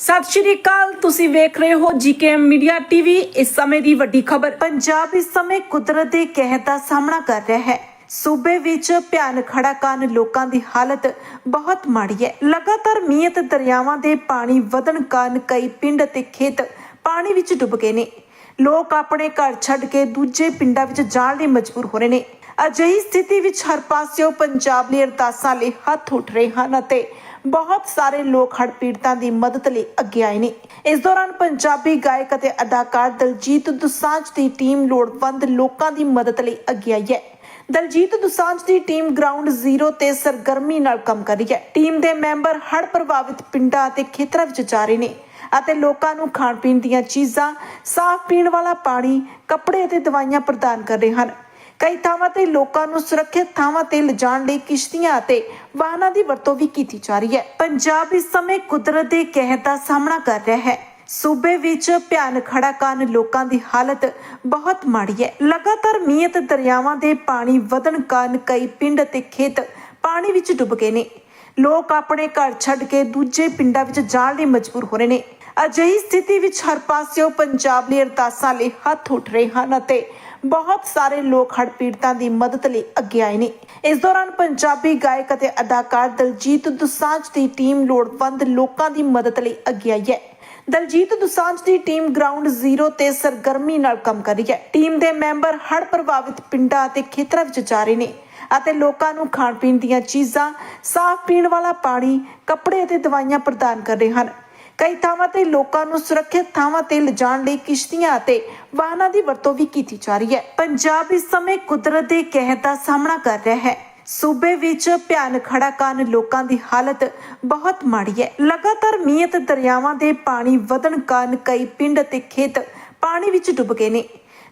ਸਤਿ ਸ਼੍ਰੀ ਅਕਾਲ, ਤੁਸੀਂ ਵੇਖ ਰਹੇ ਹੋ ਜੀਕੇਐਮ ਮੀਡੀਆ ਟੀਵੀ। ਇਸ ਸਮੇਂ ਦੀ ਵੱਡੀ ਖਬਰ, ਪੰਜਾਬ ਇਸ ਸਮੇਂ ਕੁਦਰਤ ਦੇ ਕਹਿਰ ਦਾ ਸਾਹਮਣਾ ਕਰ ਰਿਹਾ ਹੈ। ਸੂਬੇ ਵਿੱਚ ਭਿਆਨਕ ਹੜ੍ਹਾਂ ਕਾਰਨ ਲੋਕਾਂ ਦੀ ਹਾਲਤ ਬਹੁਤ ਮਾੜੀ ਹੈ। ਲਗਾਤਾਰ ਮੀਂਹ ਅਤੇ ਦਰਿਆਵਾਂ ਦੇ ਪਾਣੀ ਵਧਣ ਕਾਰਨ ਕਈ ਪਿੰਡ ਅਤੇ ਖੇਤ ਪਾਣੀ ਵਿੱਚ ਡੁੱਬ ਗਏ ਨੇ। ਲੋਕ ਆਪਣੇ ਘਰ ਛੱਡ ਕੇ ਦੂਜੇ ਪਿੰਡਾਂ ਵਿੱਚ ਜਾਣ ਲਈ ਮਜਬੂਰ ਹੋ ਰਹੇ ਨੇ। ਅਜਿਹੀ ਸਥਿਤੀ ਵਿੱਚ ਹਰ ਪਾਸਿਓਂ ਪੰਜਾਬ ਲਈ ਅਰਦਾਸਾਂ ਲਈ ਹੱਥ ਉੱਠ ਰਹੇ ਹਨ ਅਤੇ ਬਹੁਤ ਸਾਰੇ ਲੋਕ ਹੜ੍ਹ ਪੀੜਤਾਂ ਦੀ ਮਦਦ ਲਈ ਅੱਗੇ ਆਏ ਨੇ। ਇਸ ਦੌਰਾਨ ਪੰਜਾਬੀ ਗਾਇਕ ਅਤੇ ਅਦਾਕਾਰ ਦਲਜੀਤ ਦੁਸਾਂਝ ਦੀ ਟੀਮ ਲੋੜਵੰਦ ਲੋਕਾਂ ਦੀ ਮਦਦ ਲਈ ਅੱਗੇ ਆਈ ਹੈ। ਦਲਜੀਤ ਦੁਸਾਂਝ ਦੀ ਟੀਮ ਗਰਾਊਂਡ ਜ਼ੀਰੋ ਤੇ ਸਰਗਰਮੀ ਨਾਲ ਕੰਮ ਕਰ ਰਹੀ ਹੈ। ਟੀਮ ਦੇ ਮੈਂਬਰ ਹੜ੍ਹ ਪ੍ਰਭਾਵਿਤ ਪਿੰਡਾਂ ਅਤੇ ਖੇਤਰਾਂ ਵਿੱਚ ਜਾ ਰਹੇ ਨੇ ਅਤੇ ਲੋਕਾਂ ਨੂੰ ਖਾਣ ਪੀਣ ਦੀਆਂ ਚੀਜ਼ਾਂ, ਸਾਫ਼ ਪੀਣ ਵਾਲਾ ਪਾਣੀ, ਕੱਪੜੇ ਅਤੇ ਦਵਾਈਆਂ ਪ੍ਰਦਾਨ ਕਰ ਰਹੇ ਹਨ। ਕਈ ਥਾਵਾਂ ਤੇ ਲੋਕਾਂ ਨੂੰ ਸੁਰੱਖਿਅਤ ਥਾਵਾਂ ਤੇ ਲਿਜਾਣ ਲਈ ਕਿਸ਼ਤੀਆਂ ਅਤੇ ਵਾਹਨਾਂ ਦੀ ਵਰਤੋਂ ਵੀ ਕੀਤੀ ਜਾ ਰਹੀ ਹੈ। ਪੰਜਾਬ ਇਸ ਸਮੇਂ ਕੁਦਰਤ ਦੇ ਕਹਿਰ ਦਾ ਸਾਹਮਣਾ ਕਰ ਰਿਹਾ ਹੈ। ਸੂਬੇ ਵਿੱਚ ਭਿਆਨਕ ਹੜ੍ਹਾਂ ਕਾਰਨ ਲੋਕਾਂ ਦੀ ਹਾਲਤ ਬਹੁਤ ਮਾੜੀ ਹੈ। ਲਗਾਤਾਰ ਮੀਂਹ ਅਤੇ ਦਰਿਆਵਾਂ ਦੇ ਪਾਣੀ ਵਧਣ ਕਾਰਨ ਕਈ ਪਿੰਡ ਅਤੇ ਖੇਤ ਪਾਣੀ ਵਿੱਚ ਡੁੱਬ ਗਏ ਨੇ। ਲੋਕ ਆਪਣੇ ਘਰ ਛੱਡ ਕੇ ਦੂਜੇ ਪਿੰਡਾਂ ਵਿੱਚ ਜਾਣ ਲਈ ਮਜਬੂਰ ਹੋ ਰਹੇ ਨੇ। ਅਜਿਹੀ ਸਥਿਤੀ ਵਿੱਚ ਹਰ ਪਾਸਿਓਂ ਪੰਜਾਬ ਲਈ ਅਰਦਾਸਾਂ ਲਈ ਹੱਥ ਉੱਠ ਰਹੇ ਹਨ ਅਤੇ ਬਹੁਤ ਸਾਰੇ ਲੋਕ ਹੜ੍ਹ ਪੀੜਤਾਂ ਦੀ ਮਦਦ ਲਈ ਅੱਗੇ ਆਏ ਨੇ। ਇਸ ਦੌਰਾਨ ਪੰਜਾਬੀ ਗਾਇਕ ਅਤੇ ਅਦਾਕਾਰ ਦਲਜੀਤ ਦੁਸਾਂਝ ਦੀ ਟੀਮ ਲੋੜਵੰਦ ਲੋਕਾਂ ਦੀ ਮਦਦ ਲਈ ਅੱਗੇ ਆਈ ਹੈ। ਦਲਜੀਤ ਦੁਸਾਂਝ ਦੀ ਟੀਮ ਗਰਾਊਂਡ ਜ਼ੀਰੋ ਤੇ ਸਰਗਰਮੀ ਨਾਲ ਕੰਮ ਕਰ ਰਹੀ ਹੈ। ਟੀਮ ਦੇ ਮੈਂਬਰ ਹੜ ਪ੍ਰਭਾਵਿਤ ਪਿੰਡਾਂ ਅਤੇ ਖੇਤਰਾਂ ਵਿੱਚ ਜਾ ਰਹੇ ਨੇ ਅਤੇ ਲੋਕਾਂ ਨੂੰ ਖਾਣ ਪੀਣ ਦੀਆਂ ਚੀਜ਼ਾਂ, ਸਾਫ਼ ਪੀਣ ਵਾਲਾ ਪਾਣੀ, ਕੱਪੜੇ ਅਤੇ ਦਵਾਈਆਂ ਪ੍ਰਦਾਨ ਕਰ ਰਹੇ ਹਨ। ਕਈ ਥਾਵਾਂ ਤੇ ਲੋਕਾਂ ਨੂੰ ਸੁਰੱਖਿਅਤ ਥਾਵਾਂ ਤੇ ਲਿਜਾਣ ਲਈ ਕਿਸ਼ਤੀਆਂ ਅਤੇ ਵਾਹਨਾਂ ਦੀ ਵਰਤੋਂ ਵੀ ਕੀਤੀ ਜਾ ਰਹੀ ਹੈ। ਪੰਜਾਬ ਇਸ ਸਮੇਂ ਕੁਦਰਤ ਦੇ ਕਹਿਰ ਦਾ ਸਾਹਮਣਾ ਕਰ ਰਿਹਾ ਹੈ। ਸੂਬੇ ਵਿੱਚ ਭਿਆਨਕ ਖੜਾ ਕਾਰਨ ਲੋਕਾਂ ਦੀ ਹਾਲਤ ਬਹੁਤ ਮਾੜੀ ਹੈ। ਲਗਾਤਾਰ ਮੀਂਹ ਅਤੇ ਦਰਿਆਵਾਂ ਦੇ ਪਾਣੀ ਵਧਣ ਕਾਰਨ ਕਈ ਪਿੰਡ ਅਤੇ ਖੇਤ ਪਾਣੀ ਵਿੱਚ ਡੁੱਬ ਗਏ ਨੇ।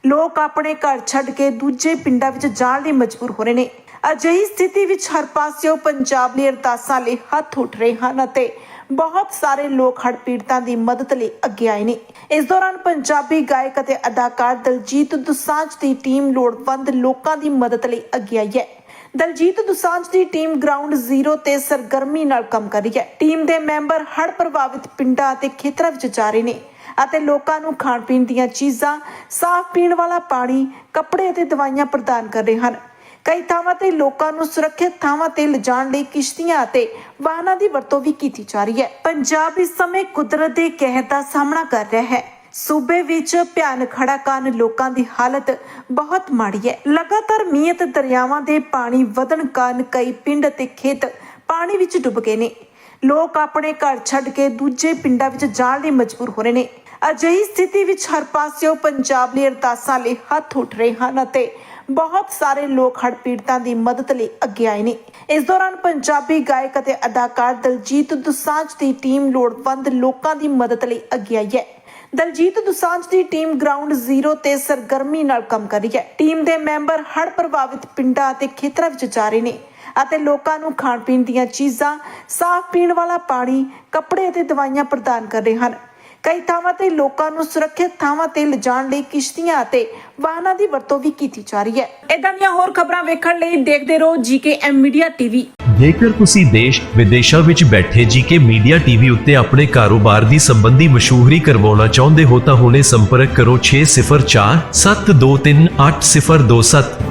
ਲੋਕ ਆਪਣੇ ਘਰ ਛੱਡ ਕੇ ਦੂਜੇ ਪਿੰਡਾਂ ਵਿੱਚ ਜਾਣ ਲਈ ਮਜਬੂਰ ਹੋ ਰਹੇ ਨੇ। ਅਜਿਹੀ ਸਥਿਤੀ ਵਿੱਚ ਹਰ ਪਾਸਿਓਂ ਪੰਜਾਬ ਲਈ ਅਰਦਾਸਾਂ ਲਈ ਹੱਥ ਉੱਠ ਰਹੇ ਹਨ ਅਤੇ ਬਹੁਤ ਸਾਰੇ ਲੋਕ ਹੜ੍ਹ ਪੀੜਤਾਂ ਦੀ ਮਦਦ ਲਈ ਅੱਗੇ ਆਏ ਨੇ। ਇਸ ਦੌਰਾਨ ਪੰਜਾਬੀ ਗਾਇਕ ਅਤੇ ਅਦਾਕਾਰ ਦਲਜੀਤ ਦੁਸਾਂਝ ਦੀ ਟੀਮ ਲੋੜਵੰਦ ਲੋਕਾਂ ਦੀ ਮਦਦ ਲਈ ਅੱਗੇ ਆਈ ਹੈ। ਦਲਜੀਤ ਦੁਸਾਂਝ ਦੀ ਟੀਮ ਗਰਾਊਂਡ ਜ਼ੀਰੋ ਤੇ ਸਰਗਰਮੀ ਨਾਲ ਕੰਮ ਕਰ ਰਹੀ ਹੈ। ਟੀਮ ਦੇ ਮੈਂਬਰ ਹੜ ਪ੍ਰਭਾਵਿਤ ਪਿੰਡਾਂ ਅਤੇ ਖੇਤਰਾਂ ਵਿੱਚ ਜਾ ਰਹੇ ਨੇ। ਅਤੇ ਲੋਕਾਂ ਨੂੰ ਖਾਣ ਪੀਣ ਦੀਆਂ ਚੀਜ਼ਾਂ, ਸਾਫ਼ ਪੀਣ ਵਾਲਾ ਪਾਣੀ, ਕੱਪੜੇ ਅਤੇ ਦਵਾਈਆਂ ਪ੍ਰਦਾਨ ਕਰ ਰਹੇ ਹਨ। ਕਈ ਥਾਵਾਂ ਤੇ ਲੋਕਾਂ ਨੂੰ ਸੁਰੱਖਿਅਤ ਥਾਵਾਂ ਤੇ ਲਿਜਾਣ ਲਈ ਕਿਸ਼ਤੀਆਂ ਅਤੇ ਵਾਹਨਾਂ ਦੀ ਵਰਤੋਂ ਵੀ ਕੀਤੀ ਜਾ ਰਹੀ ਹੈ। ਪੰਜਾਬ ਇਸ ਸਮੇਂ ਕੁਦਰਤ ਦੇ ਕਹਿਰ ਦਾ ਸਾਹਮਣਾ ਕਰ ਰਿਹਾ ਹੈ। ਸੂਬੇ ਵਿੱਚ ਭਿਆਨਕ ਖੜਾ ਕਾਰਨ ਲੋਕਾਂ ਦੀ ਹਾਲਤ ਬਹੁਤ ਮਾੜੀ ਹੈ। ਲਗਾਤਾਰ ਮੀਂਹ ਅਤੇ ਦਰਿਆਵਾਂ ਦੇ ਪਾਣੀ ਵਧਣ ਕਾਰਨ ਕਈ ਪਿੰਡ ਅਤੇ ਖੇਤ ਪਾਣੀ ਵਿੱਚ ਡੁੱਬ ਗਏ ਨੇ। ਲੋਕ ਆਪਣੇ ਘਰ ਛੱਡ ਕੇ ਦੂਜੇ ਪਿੰਡਾਂ ਵਿੱਚ ਜਾਣ ਲਈ ਮਜਬੂਰ ਹੋ ਰਹੇ ਨੇ। ਅਜਿਹੀ ਸਥਿਤੀ ਵਿੱਚ ਹਰ ਪਾਸਿਓਂ ਪੰਜਾਬ ਲਈ ਅਰਦਾਸਾਂ ਲਈ ਹੱਥ ਉੱਠ ਰਹੇ ਹਨ ਅਤੇ ਬਹੁਤ ਸਾਰੇ ਲੋਕ ਹੜ ਪੀੜਤਾਂ ਦੀ ਮਦਦ ਲਈ ਅੱਗੇ ਆਏ ਨੇ। ਇਸ ਦੌਰਾਨ ਪੰਜਾਬੀ ਗਾਇਕ ਅਤੇ ਅਦਾਕਾਰ ਦਲਜੀਤ ਦੁਸਾਂਝ ਦੀ ਟੀਮ ਲੋੜਵੰਦ ਲੋਕਾਂ ਦੀ ਮਦਦ ਲਈ ਅੱਗੇ ਆਈ ਹੈ। ਦਲਜੀਤ ਦੁਸਾਂਝ ਦੀ ਟੀਮ ਗਰਾਊਂਡ ਜ਼ੀਰੋ ਤੇ ਸਰਗਰਮੀ ਨਾਲ ਕੰਮ ਕਰ ਰਹੀ ਹੈ। ਟੀਮ ਦੇ ਮੈਂਬਰ ਹੜ ਪ੍ਰਭਾਵਿਤ ਪਿੰਡਾਂ ਅਤੇ ਖੇਤਰਾਂ ਵਿੱਚ ਜਾ ਰਹੇ ਨੇ ਅਤੇ ਲੋਕਾਂ ਨੂੰ ਖਾਣ ਪੀਣ ਦੀਆਂ ਚੀਜ਼ਾਂ, ਸਾਫ਼ ਪੀਣ ਵਾਲਾ ਪਾਣੀ, ਕੱਪੜੇ ਅਤੇ ਦਵਾਈਆਂ ਪ੍ਰਦਾਨ ਕਰ ਰਹੇ ਹਨ। ਕਈ ਥਾਵਾਂ ਤੇ ਲੋਕਾਂ ਨੂੰ ਸੁਰੱਖਿਅਤ ਥਾਵਾਂ ਤੇ ਲਿਜਾਣ ਲਈ ਕਿਸ਼ਤੀਆਂ ਅਤੇ ਵਾਹਨਾਂ ਦੀ ਵਰਤੋਂ ਵੀ ਕੀਤੀ ਜਾ ਰਹੀ ਹੈ। ਇਦਾਂ ਦੀਆਂ ਹੋਰ ਖਬਰਾਂ ਵੇਖਣ ਲਈ ਦੇਖਦੇ ਰਹੋ ਜੀਕੇਐਮ ਮੀਡੀਆ ਟੀਵੀ। ਜੇਕਰ ਤੁਸੀਂ ਦੇਸ਼, ਵਿਦੇਸ਼ਾਂ ਵਿੱਚ ਬੈਠੇ ਜੀਕੇ ਮੀਡੀਆ ਟੀਵੀ ਉੱਤੇ ਆਪਣੇ ਕਾਰੋਬਾਰ ਦੀ ਸੰਬੰਧੀ ਮਸ਼ਹੂਰੀ ਕਰਵਾਉਣਾ ਚਾਹੁੰਦੇ ਹੋ ਤਾਂ ਹੁਣੇ ਸੰਪਰਕ ਕਰੋ 604 723 8027